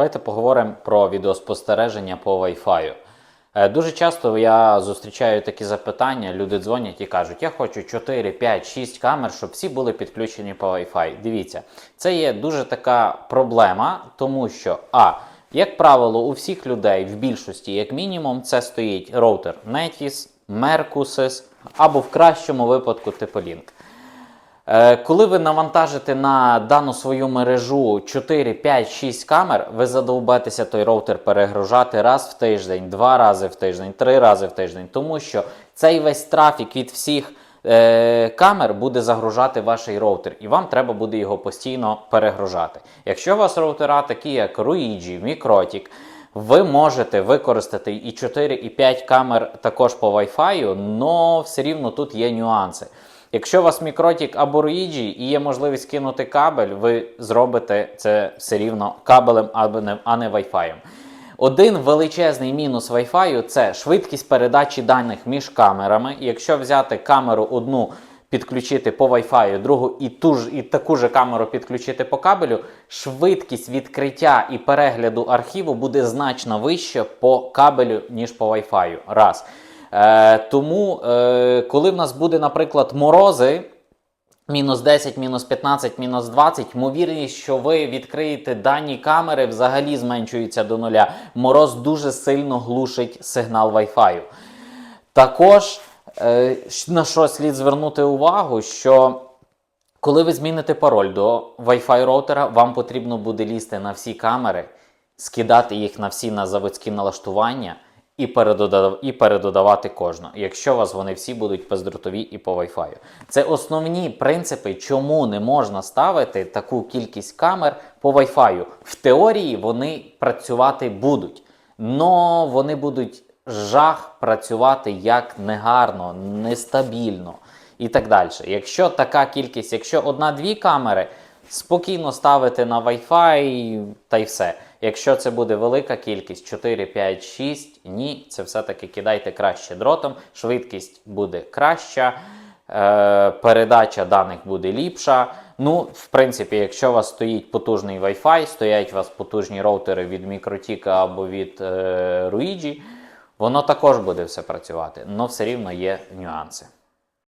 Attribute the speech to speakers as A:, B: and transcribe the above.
A: Давайте поговоримо про відеоспостереження по Wi-Fi. Е, Дуже часто я зустрічаю такі запитання, люди дзвонять і кажуть, я хочу 4, 5, 6 камер, щоб всі були підключені по Wi-Fi. Дивіться, це є дуже така проблема, тому що А. Як правило, у всіх людей в більшості, як мінімум, це стоїть роутер Netis, Mercusys або в кращому випадку TP-Link. Е, Коли ви навантажите на дану свою мережу 4, 5, 6 камер, ви задовбетеся той роутер перегружати раз в тиждень, два рази в тиждень, три рази в тиждень, тому що цей весь трафік від всіх е, камер буде загружати ваш роутер, і вам треба буде його постійно перегружати. Якщо у вас роутера такі, як Ruigi, Mikrotik, ви можете використати і 4, і 5 камер також по Wi-Fi, але все рівно тут є нюанси. Якщо у вас мікротік або Ruigi і є можливість кинути кабель, ви зробите це все рівно кабелем а не Wi-Fi. Один величезний мінус Wi-Fi – це швидкість передачі даних між камерами. Якщо взяти камеру одну, підключити по Wi-Fi, другу і ту ж і таку ж камеру підключити по кабелю, швидкість відкриття і перегляду архіву буде значно вища по кабелю, ніж по Wi-Fi. Раз. Е, тому, е, коли в нас буде, наприклад, морози. Мінус 10, мінус 15, мінус 20, ймовірність, що ви відкриєте дані камери, взагалі зменшується до нуля. Мороз дуже сильно глушить сигнал Wi-Fi. Також е, на що слід звернути увагу, що коли ви зміните пароль до Wi-Fi роутера, вам потрібно буде лізти на всі камери, скидати їх на всі на заводські налаштування і, передодав, і передодавати кожну, якщо у вас вони всі будуть бездротові і по Wi-Fi. Це основні принципи, чому не можна ставити таку кількість камер по Wi-Fi. В теорії вони працювати будуть, але вони будуть жах працювати як негарно, нестабільно і так далі. Якщо така кількість, якщо одна-дві камери, спокійно ставити на Wi-Fi та й все. Якщо це буде велика кількість 4, 5, 6, ні, це все-таки кидайте краще дротом, швидкість буде краща, е, передача даних буде ліпша. Ну, в принципі, якщо у вас стоїть потужний Wi-Fi, стоять у вас потужні роутери від Mikrotik або від е, Ruigi, воно також буде все працювати, але все рівно є нюанси.